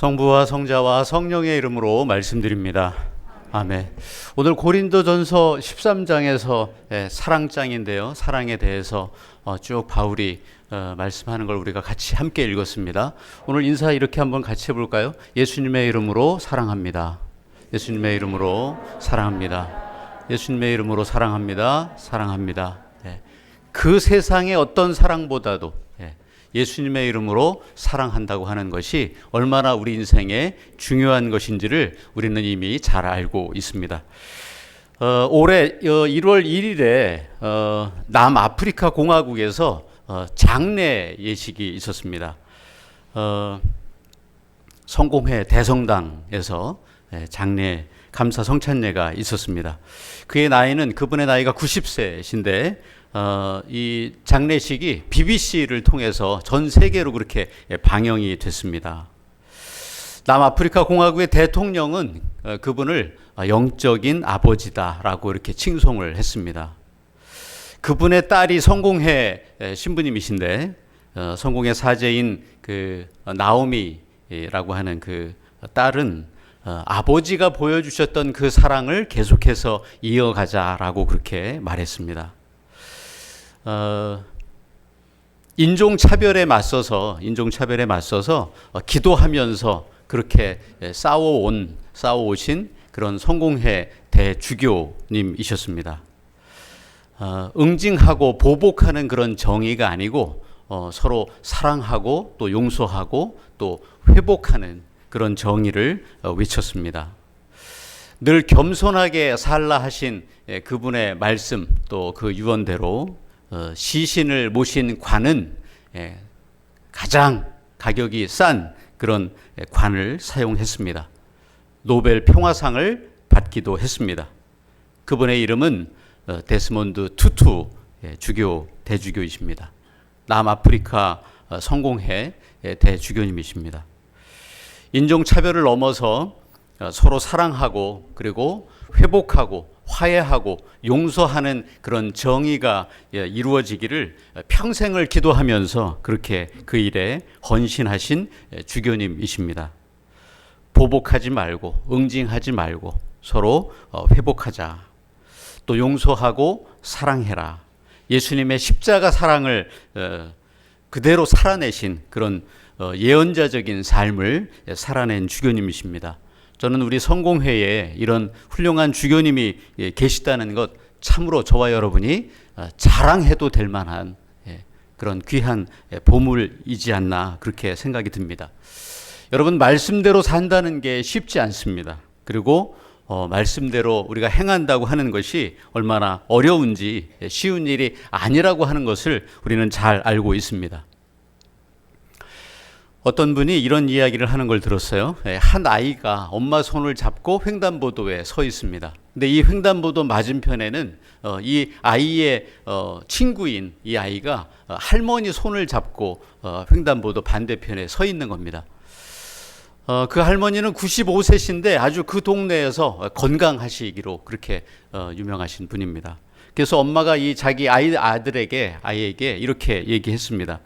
성부와 성자와 성령의 이름으로 말씀드립니다. 아멘. 오늘 고린도전서 13장에서 예, 사랑장인데요. 사랑에 대해서 어, 쭉 바울이 어, 말씀하는 걸 우리가 같이 함께 읽었습니다. 오늘 인사 이렇게 한번 같이 해볼까요? 예수님의 이름으로 사랑합니다. 예수님의 이름으로 사랑합니다. 예수님의 이름으로 사랑합니다. 사랑합니다. 예. 그 세상의 어떤 사랑보다도 예, 예수님의 이름으로 사랑한다고 하는 것이 얼마나 우리 인생에 중요한 것인지를 우리는 이미 잘 알고 있습니다. 어, 올해 1월 1일에 어, 남아프리카 공화국에서 어, 장례 예식이 있었습니다. 어, 성공회 대성당에서 예, 장례 감사 성찬례가 있었습니다. 그의 나이는 그분의 나이가 90세신데 어, 이 장례식이 BBC를 통해서 전 세계로 그렇게 예, 방영이 됐습니다. 남아프리카 공화국의 대통령은 어, 그분을 영적인 아버지다라고 이렇게 칭송을 했습니다. 그분의 딸이 성공회 예, 신부님이신데 어, 성공회 사제인 그 나오미라고 하는 그 딸은 어, 아버지가 보여주셨던 그 사랑을 계속해서 이어가자라고 그렇게 말했습니다. 어, 인종 차별에 맞서서 인종 차별에 맞서서 어, 기도하면서 그렇게 예, 싸워온 싸워오신 그런 성공회 대주교님이셨습니다. 어, 응징하고 보복하는 그런 정의가 아니고 어, 서로 사랑하고 또 용서하고 또 회복하는 그런 정의를 어, 외쳤습니다. 늘 겸손하게 살라 하신 예, 그분의 말씀 또 그 유언대로 어, 시신을 모신 관은 예, 가장 가격이 싼 그런 예, 관을 사용했습니다. 노벨 평화상을 받기도 했습니다. 그분의 이름은 어, 데스몬드 투투 예, 주교 대주교이십니다. 남아프리카 어, 성공회 예, 대주교님이십니다. 인종 차별을 넘어서 어, 서로 사랑하고 그리고 회복하고 화해하고 용서하는 그런 정의가 예, 이루어지기를 평생을 기도하면서 그렇게 그 일에 헌신하신 예, 주교님이십니다. 보복하지 말고 응징하지 말고 서로 어, 회복하자. 또 용서하고 사랑해라. 예수님의 십자가 사랑을 어, 그대로 살아내신 그런 어, 예언자적인 삶을 살아낸 주교님이십니다. 저는 우리 성공회에 이런 훌륭한 주교님이 예, 계시다는 것 참으로 저와 여러분이 자랑해도 될 만한 예, 그런 귀한 예, 보물이지 않나 그렇게 생각이 듭니다. 여러분 말씀대로 산다는 게 쉽지 않습니다. 그리고 어, 말씀대로 우리가 행한다고 하는 것이 얼마나 어려운지 쉬운 일이 아니라고 하는 것을 우리는 잘 알고 있습니다. 어떤 분이 이런 이야기를 하는 걸 들었어요. 예, 한 아이가 엄마 손을 잡고 횡단보도에 서 있습니다. 근데 이 횡단보도 맞은편에는 어, 이 아이의 어, 친구인 이 아이가 어, 할머니 손을 잡고 어, 횡단보도 반대편에 서 있는 겁니다. 어, 그 할머니는 95세신데 아주 그 동네에서 건강하시기로 그렇게 어, 유명하신 분입니다. 그래서 엄마가 이 자기 아이 아들에게 아이에게 이렇게 얘기했습니다.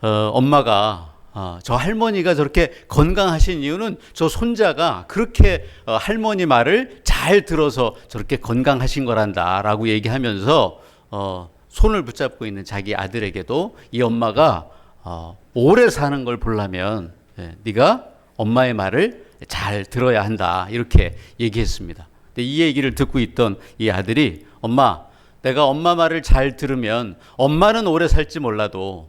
어, 엄마가 어, 저 할머니가 저렇게 건강하신 이유는 저 손자가 그렇게 어, 할머니 말을 잘 들어서 저렇게 건강하신 거란다 라고 얘기하면서 어, 손을 붙잡고 있는 자기 아들에게도 이 엄마가 어, 오래 사는 걸 보려면 예, 네가 엄마의 말을 잘 들어야 한다 이렇게 얘기했습니다. 근데 이 얘기를 듣고 있던 이 아들이 엄마 내가 엄마 말을 잘 들으면 엄마는 오래 살지 몰라도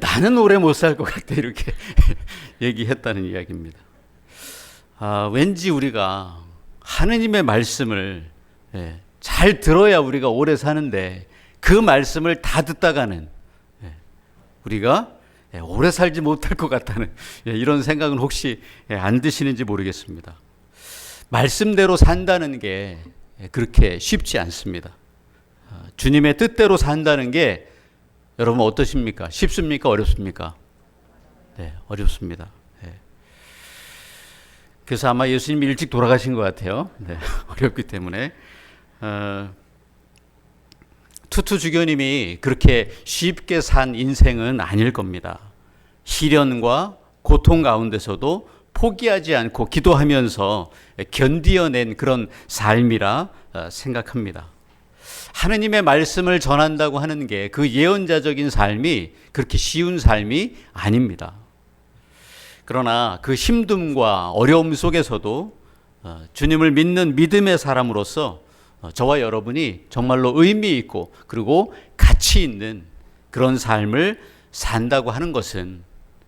나는 오래 못 살 것 같아 이렇게 얘기했다는 이야기입니다. 아, 왠지 우리가 하느님의 말씀을 예, 잘 들어야 우리가 오래 사는데 그 말씀을 다 듣다가는 예, 우리가 예, 오래 살지 못할 것 같다는 예, 이런 생각은 혹시 예, 안 드시는지 모르겠습니다. 말씀대로 산다는 게 예, 그렇게 쉽지 않습니다. 아, 주님의 뜻대로 산다는 게 여러분 어떠십니까? 쉽습니까? 어렵습니까? 네, 어렵습니다. 네. 그래서 아마 예수님이 일찍 돌아가신 것 같아요. 네, 어렵기 때문에. 어, 투투 주교님이 그렇게 쉽게 산 인생은 아닐 겁니다. 시련과 고통 가운데서도 포기하지 않고 기도하면서 견디어낸 그런 삶이라 어, 생각합니다. 하느님의 말씀을 전한다고 하는 게 그 예언자적인 삶이 그렇게 쉬운 삶이 아닙니다. 그러나 그 힘듦과 어려움 속에서도 어, 주님을 믿는 믿음의 사람으로서 어, 저와 여러분이 정말로 의미 있고 그리고 가치 있는 그런 삶을 산다고 하는 것은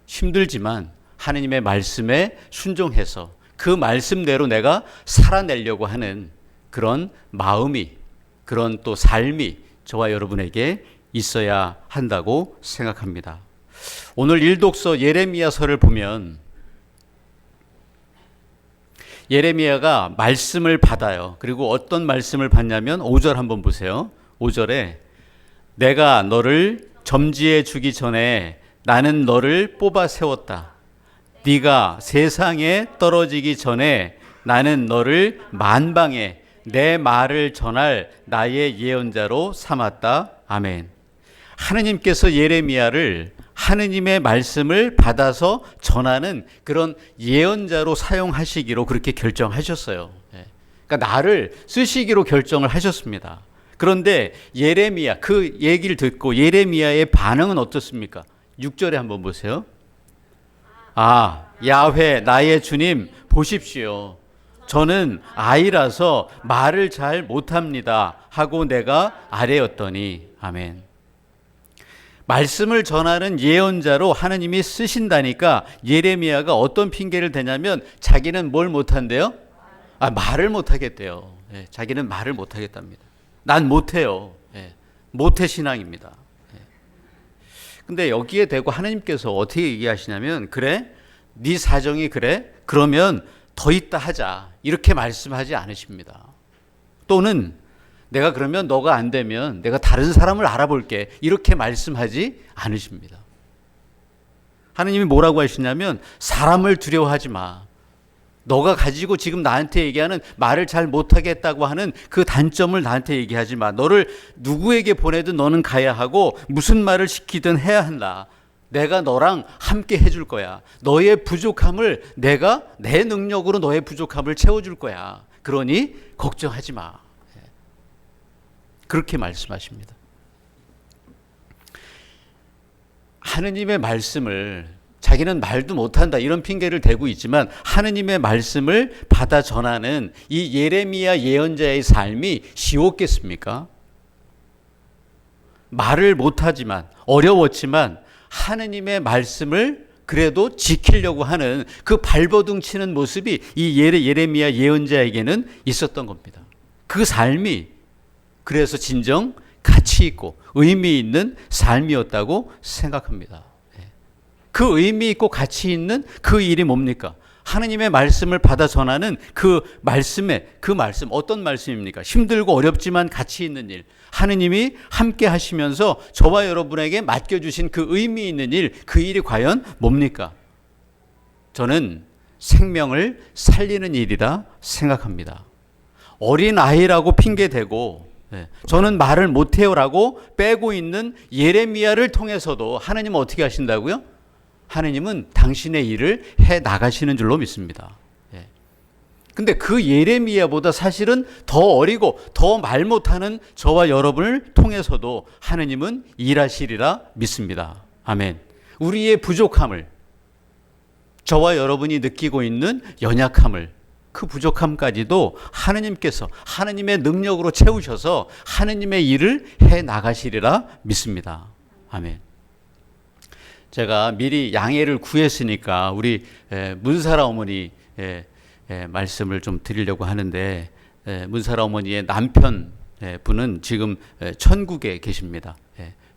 힘들지만 하느님의 말씀에 순종해서 그 말씀대로 내가 살아내려고 하는 그런 마음이 그런 또 삶이 저와 여러분에게 있어야 한다고 생각합니다. 오늘 일독서 예레미야서를 보면 예레미야가 말씀을 받아요. 그리고 어떤 말씀을 받냐면 5절 한번 보세요. 5절에 내가 너를 점지해 주기 전에 나는 너를 뽑아 세웠다. 네가 세상에 떨어지기 전에 나는 너를 만방에 내 말을 전할 나의 예언자로 삼았다. 아멘. 하느님께서 예레미야를 하느님의 말씀을 받아서 전하는 그런 예언자로 사용하시기로 그렇게 결정하셨어요. 예. 그러니까 나를 쓰시기로 결정을 하셨습니다. 그런데 예레미야 그 얘기를 듣고 예레미야의 반응은 어떻습니까? 6절에 한번 보세요. 아, 야훼 나의 주님 보십시오. 저는 아이라서 말을 잘 못합니다. 하고 내가 아래였더니 아멘. 말씀을 전하는 예언자로 하나님이 쓰신다니까 예레미야가 어떤 핑계를 대냐면 자기는 뭘 못한대요? 아, 말을 못하겠대요. 예, 자기는 말을 못하겠답니다. 난 못해요. 예, 모태 신앙입니다. 예. 근데 여기에 대고 하나님께서 어떻게 얘기하시냐면 그래? 네 사정이 그래? 그러면 더 있다 하자. 이렇게 말씀하지 않으십니다. 또는 내가 그러면 너가 안 되면 내가 다른 사람을 알아볼게. 이렇게 말씀하지 않으십니다. 하느님이 뭐라고 하시냐면 사람을 두려워하지 마. 너가 가지고 지금 나한테 얘기하는 말을 잘 못하겠다고 하는 그 단점을 나한테 얘기하지 마. 너를 누구에게 보내든 너는 가야 하고 무슨 말을 시키든 해야 한다. 내가 너랑 함께 해줄 거야. 너의 부족함을 내가 내 능력으로 너의 부족함을 채워줄 거야. 그러니 걱정하지 마. 예. 그렇게 말씀하십니다. 하느님의 말씀을 자기는 말도 못한다 이런 핑계를 대고 있지만 하느님의 말씀을 받아 전하는 이 예레미야 예언자의 삶이 쉬웠겠습니까? 말을 못하지만 어려웠지만 하느님의 말씀을 그래도 지키려고 하는 그 발버둥 치는 모습이 이 예레, 예레미야 예언자에게는 있었던 겁니다. 그 삶이 그래서 진정 가치 있고 의미 있는 삶이었다고 생각합니다. 예. 그 의미 있고 가치 있는 그 일이 뭡니까? 하느님의 말씀을 받아 전하는 그 말씀에 그 말씀 어떤 말씀입니까? 힘들고 어렵지만 가치 있는 일. 하느님이 함께 하시면서 저와 여러분에게 맡겨 주신 그 의미 있는 일, 그 일이 과연 뭡니까? 저는 생명을 살리는 일이라 생각합니다. 어린 아이라고 핑계 대고 네. 저는 말을 못해요라고 빼고 있는 예레미야를 통해서도 하나님은 어떻게 하신다고요? 하나님은 당신의 일을 해 나가시는 줄로 믿습니다. 예. 근데 그 예레미야보다 사실은 더 어리고 더 말 못하는 저와 여러분을 통해서도 하나님은 일하시리라 믿습니다. 아멘. 우리의 부족함을 저와 여러분이 느끼고 있는 연약함을 그 부족함까지도 하느님께서 하느님의 능력으로 채우셔서 하느님의 일을 해 나가시리라 믿습니다. 아멘. 제가 미리 양해를 구했으니까 우리 문사라 어머니 말씀을 좀 드리려고 하는데 문사라 어머니의 남편 분은 지금 천국에 계십니다.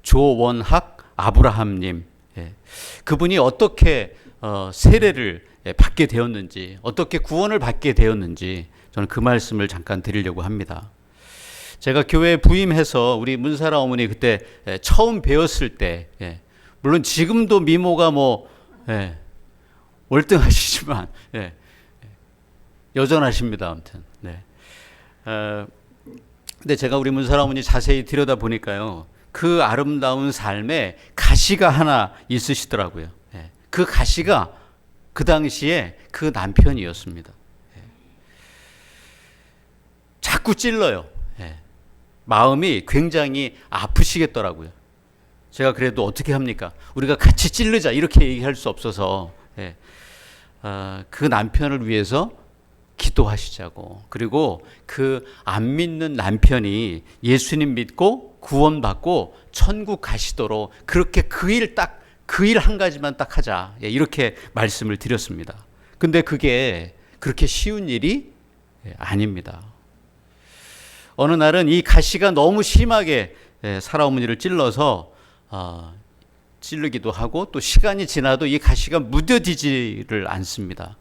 조원학 아브라함님 그분이 어떻게 어, 세례를 받게 되었는지 어떻게 구원을 받게 되었는지 저는 그 말씀을 잠깐 드리려고 합니다. 제가 교회에 부임해서 우리 문사라 어머니 그때 처음 배웠을 때 물론 지금도 미모가 뭐 예, 월등하시지만 예, 여전하십니다. 아무튼. 네. 어, 근데 제가 우리 문사라어머니 자세히 들여다 보니까요. 그 아름다운 삶에 가시가 하나 있으시더라고요. 예. 그 가시가 그 당시에 그 남편이었습니다. 예. 자꾸 찔러요. 예. 마음이 굉장히 아프시겠더라고요. 제가 그래도 어떻게 합니까? 우리가 같이 찔르자 이렇게 얘기할 수 없어서 예. 아, 그 남편을 위해서 기도하시자고 그리고 그 안 믿는 남편이 예수님 믿고 구원받고 천국 가시도록 그렇게 그 일 딱 그 일 한 가지만 딱 하자 예, 이렇게 말씀을 드렸습니다. 근데 그게 그렇게 쉬운 일이 예, 아닙니다. 어느 날은 이 가시가 너무 심하게 예, 살아어머니를 찔러서 아, 찌르기도 하고 또 시간이 지나도 이 가시가 무뎌지지를 않습니다.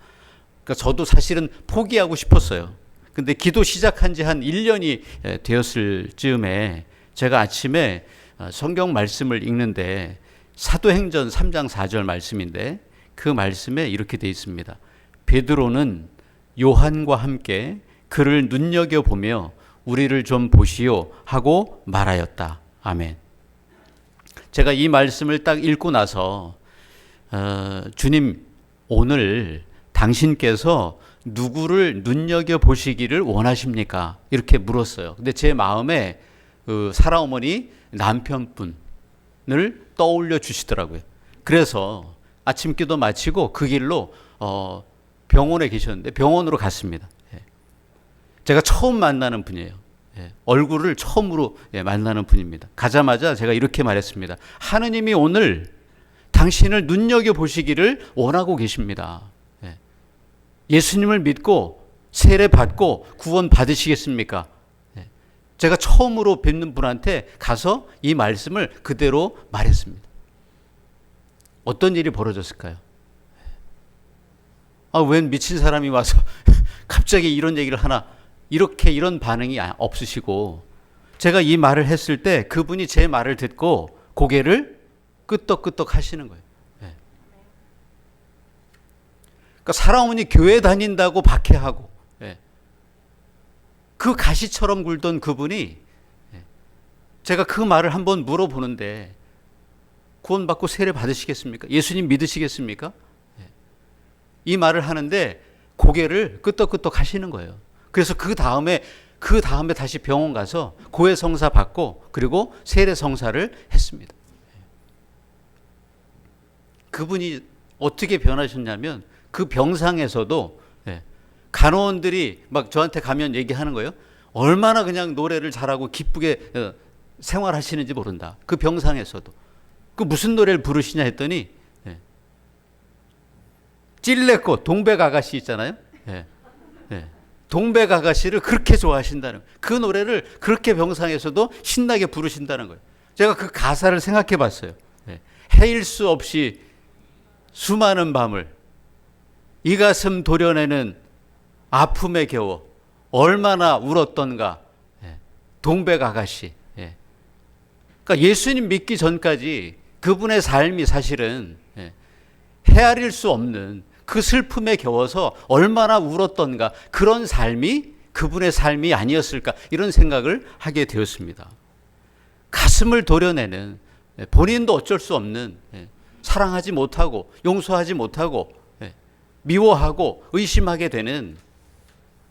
그러니까 저도 사실은 포기하고 싶었어요. 근데 기도 시작한 지 한 1년이 되었을 즈음에 제가 아침에 어, 성경 말씀을 읽는데 사도행전 3장 4절 말씀인데 그 말씀에 이렇게 돼 있습니다. 베드로는 요한과 함께 그를 눈여겨 보며 우리를 좀 보시오 하고 말하였다. 아멘. 제가 이 말씀을 딱 읽고 나서 어, 주님 오늘 당신께서 누구를 눈여겨 보시기를 원하십니까? 이렇게 물었어요. 근데 제 마음에 그 사라 어머니 남편분을 떠올려 주시더라고요. 그래서 아침 기도 마치고 그 길로 어, 병원에 계셨는데 병원으로 갔습니다. 예. 제가 처음 만나는 분이에요. 예. 얼굴을 처음으로 예, 만나는 분입니다. 가자마자 제가 이렇게 말했습니다. 하느님이 오늘 당신을 눈여겨 보시기를 원하고 계십니다. 예. 예수님을 믿고 세례 받고 구원 받으시겠습니까? 예. 제가 처음으로 뵙는 분한테 가서 이 말씀을 그대로 말했습니다. 어떤 일이 벌어졌을까요? 아, 웬 미친 사람이 와서 갑자기 이런 얘기를 하나 이렇게 이런 반응이 아- 없으시고 제가 이 말을 했을 때 그분이 제 말을 듣고 고개를 끄덕끄덕 하시는 거예요. 예. 그러니까 사랑어머니 교회 다닌다고 박해하고 예. 그 가시처럼 굴던 그분이 예. 제가 그 말을 한번 물어보는데 구원받고 세례 받으시겠습니까? 예수님 믿으시겠습니까? 예. 이 말을 하는데 고개를 끄덕끄덕 하시는 거예요. 그래서 그 다음에 그 다음에 다시 병원 가서 고해 성사 받고 그리고 세례 성사를 했습니다. 그분이 어떻게 변하셨냐면 그 병상에서도 예, 간호원들이 막 저한테 가면 얘기하는 거예요. 얼마나 그냥 노래를 잘하고 기쁘게 어, 생활하시는지 모른다. 그 병상에서도 그 무슨 노래를 부르시냐 했더니 예, 찔레꽃 동백 아가씨 있잖아요. 예, 예. 동백 아가씨를 그렇게 좋아하신다는 거예요. 그 노래를 그렇게 병상에서도 신나게 부르신다는 거예요. 제가 그 가사를 생각해 봤어요. 예. 해일 수 없이 수많은 밤을 이 가슴 도려내는 아픔에 겨워 얼마나 울었던가 예. 동백 아가씨 예. 그러니까 예수님 믿기 전까지 그분의 삶이 사실은 예. 헤아릴 수 없는 그 슬픔에 겨워서 얼마나 울었던가 그런 삶이 그분의 삶이 아니었을까 이런 생각을 하게 되었습니다. 가슴을 도려내는 예, 본인도 어쩔 수 없는 예, 사랑하지 못하고 용서하지 못하고 예, 미워하고 의심하게 되는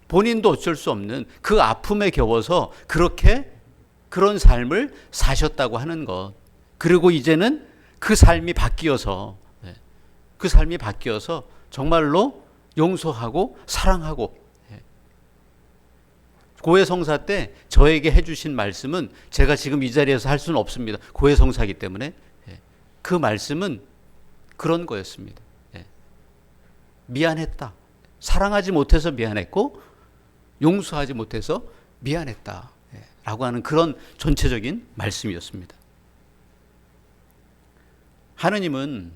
본인도 어쩔 수 없는 그 아픔에 겨워서 그렇게 그런 삶을 사셨다고 하는 것. 그리고 이제는 그 삶이 바뀌어서 예, 그 삶이 바뀌어서 정말로 용서하고 사랑하고 예. 고해성사 때 저에게 해주신 말씀은 제가 지금 이 자리에서 할 수는 없습니다. 고해성사기 때문에 예. 그 말씀은 그런 거였습니다. 예. 미안했다. 사랑하지 못해서 미안했고 용서하지 못해서 미안했다. 예. 라고 하는 그런 전체적인 말씀이었습니다. 하느님은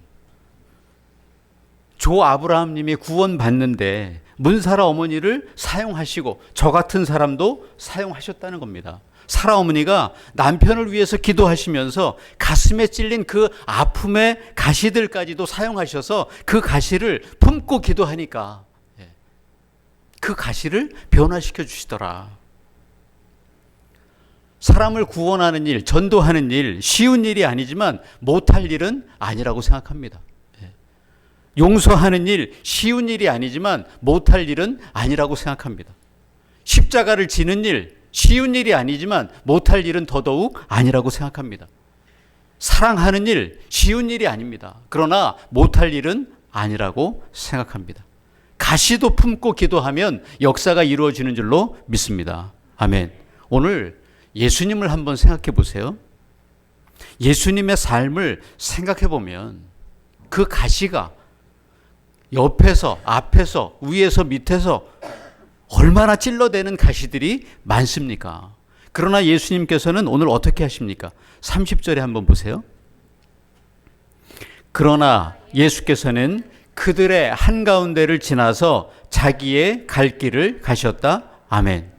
조 아브라함님이 구원받는데 문사라 어머니를 사용하시고 저 같은 사람도 사용하셨다는 겁니다. 사라 어머니가 남편을 위해서 기도하시면서 가슴에 찔린 그 아픔의 가시들까지도 사용하셔서 그 가시를 품고 기도하니까 예, 그 가시를 변화시켜 주시더라. 사람을 구원하는 일, 전도하는 일, 쉬운 일이 아니지만 못할 일은 아니라고 생각합니다. 예. 용서하는 일 쉬운 일이 아니지만 못할 일은 아니라고 생각합니다. 십자가를 지는 일 쉬운 일이 아니지만 못할 일은 더더욱 아니라고 생각합니다. 사랑하는 일 쉬운 일이 아닙니다. 그러나 못할 일은 아니라고 생각합니다. 가시도 품고 기도하면 역사가 이루어지는 줄로 믿습니다. 아멘. 오늘 예수님을 한번 생각해 보세요. 예수님의 삶을 생각해 보면 그 가시가 옆에서, 앞에서, 위에서, 밑에서 얼마나 찔러대는 가시들이 많습니까? 그러나 예수님께서는 오늘 어떻게 하십니까? 30절에 한번 보세요. 그러나 예수께서는 그들의 한가운데를 지나서 자기의 갈 길을 가셨다. 아멘.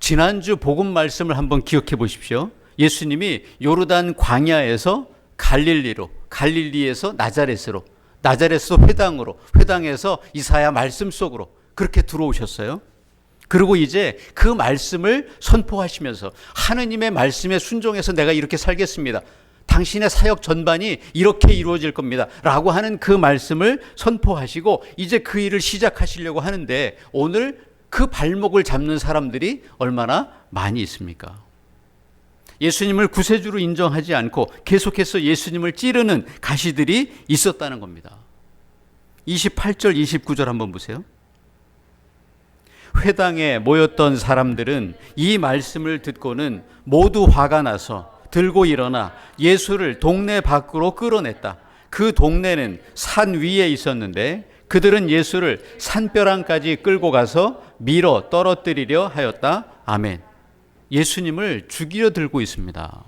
지난주 복음 말씀을 한번 기억해 보십시오. 예수님이 요르단 광야에서 갈릴리로, 갈릴리에서 나자렛으로, 나자렛에서 회당으로, 회당에서 이사야 말씀 속으로 그렇게 들어오셨어요. 그리고 이제 그 말씀을 선포하시면서 하느님의 말씀에 순종해서 내가 이렇게 살겠습니다. 당신의 사역 전반이 이렇게 이루어질 겁니다. 라고 하는 그 말씀을 선포하시고 이제 그 일을 시작하시려고 하는데 오늘 그 발목을 잡는 사람들이 얼마나 많이 있습니까? 예수님을 구세주로 인정하지 않고 계속해서 예수님을 찌르는 가시들이 있었다는 겁니다. 28절, 29절 한번 보세요. 회당에 모였던 사람들은 이 말씀을 듣고는 모두 화가 나서 들고 일어나 예수를 동네 밖으로 끌어냈다. 그 동네는 산 위에 있었는데 그들은 예수를 산벼랑까지 끌고 가서 밀어 떨어뜨리려 하였다. 아멘. 예수님을 죽이려 들고 있습니다.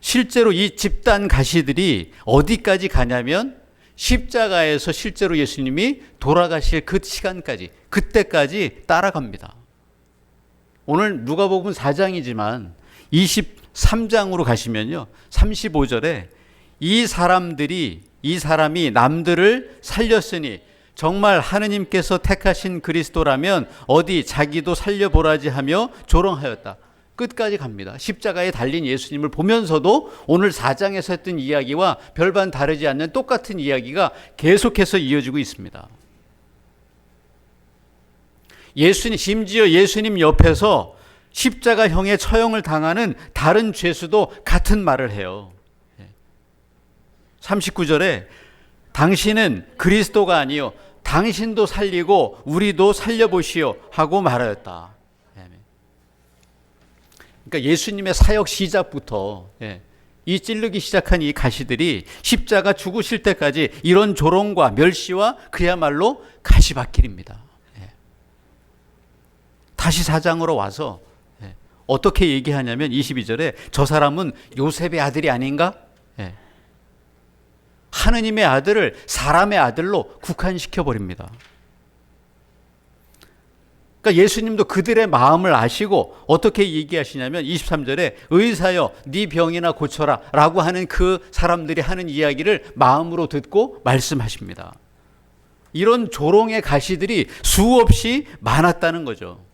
실제로 이 집단 가시들이 어디까지 가냐면 십자가에서 실제로 예수님이 돌아가실 그 시간까지, 그때까지 따라갑니다. 오늘 누가복음 4장이지만 23장으로 가시면요. 35절에 이 사람들이 이 사람이 남들을 살렸으니 정말 하느님께서 택하신 그리스도라면 어디 자기도 살려보라지 하며 조롱하였다. 끝까지 갑니다. 십자가에 달린 예수님을 보면서도 오늘 4장에서 했던 이야기와 별반 다르지 않는 똑같은 이야기가 계속해서 이어지고 있습니다. 예수님, 심지어 예수님 옆에서 십자가형의 처형을 당하는 다른 죄수도 같은 말을 해요. 39절에 당신은 그리스도가 아니요 당신도 살리고 우리도 살려보시오 하고 말하였다. 그러니까 예수님의 사역 시작부터 예, 이 찔르기 시작한 이 가시들이 십자가 죽으실 때까지 이런 조롱과 멸시와 그야말로 가시밭길입니다. 예. 다시 사장으로 와서 예, 어떻게 얘기하냐면 22절에 저 사람은 요셉의 아들이 아닌가? 하느님의 아들을 사람의 아들로 국한시켜 버립니다. 그러니까 예수님도 그들의 마음을 아시고 어떻게 얘기하시냐면 23절에 의사여 네 병이나 고쳐라라고 하는 그 사람들이 하는 이야기를 마음으로 듣고 말씀하십니다. 이런 조롱의 가시들이 수없이 많았다는 거죠.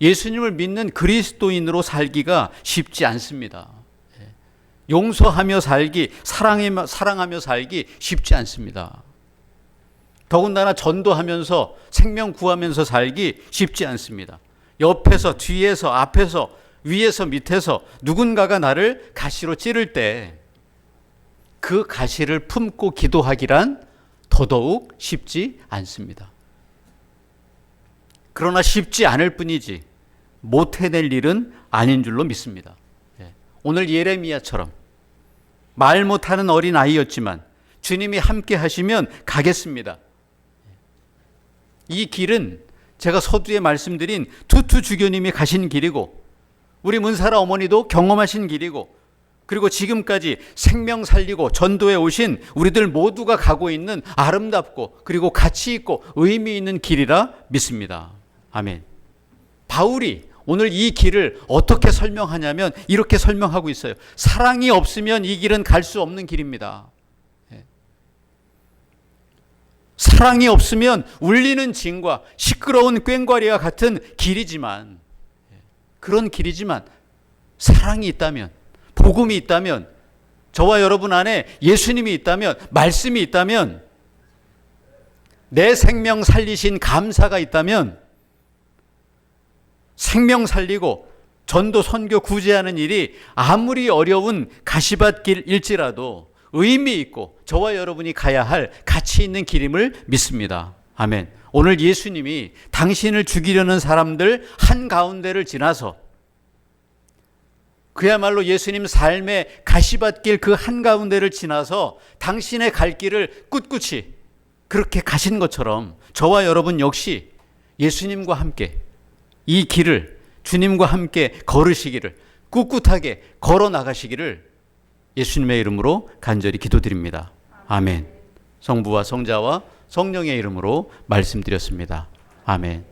예수님을 믿는 그리스도인으로 살기가 쉽지 않습니다. 용서하며 살기, 사랑하며 살기 쉽지 않습니다. 더군다나 전도하면서 생명 구하면서 살기 쉽지 않습니다. 옆에서, 뒤에서, 앞에서, 위에서, 밑에서 누군가가 나를 가시로 찌를 때 그 가시를 품고 기도하기란 더더욱 쉽지 않습니다. 그러나 쉽지 않을 뿐이지 못 해낼 일은 아닌 줄로 믿습니다. 예. 오늘 예레미야처럼 말 못하는 어린 아이였지만 주님이 함께 하시면 가겠습니다. 이 길은 제가 서두에 말씀드린 투투 주교님이 가신 길이고 우리 문사라 어머니도 경험하신 길이고 그리고 지금까지 생명 살리고 전도에 오신 우리들 모두가 가고 있는 아름답고 그리고 가치 있고 의미 있는 길이라 믿습니다. 아멘. 바울이 오늘 이 길을 어떻게 설명하냐면 이렇게 설명하고 있어요. 사랑이 없으면 이 길은 갈 수 없는 길입니다. 사랑이 없으면 울리는 징과 시끄러운 꽹과리와 같은 길이지만 그런 길이지만 사랑이 있다면 복음이 있다면 저와 여러분 안에 예수님이 있다면, 말씀이 있다면, 내 생명 살리신 감사가 있다면, 생명 살리고 전도 선교 구제하는 일이 아무리 어려운 가시밭길일지라도 의미 있고 저와 여러분이 가야 할 가치 있는 길임을 믿습니다. 아멘. 오늘 예수님이 당신을 죽이려는 사람들 한 가운데를 지나서 그야말로 예수님 삶의 가시밭길 그 한가운데를 지나서 당신의 갈 길을 꿋꿋이 그렇게 가신 것처럼 저와 여러분 역시 예수님과 함께 이 길을 주님과 함께 걸으시기를 꿋꿋하게 걸어 나가시기를 예수님의 이름으로 간절히 기도드립니다. 아멘. 성부와 성자와 성령의 이름으로 말씀드렸습니다. 아멘.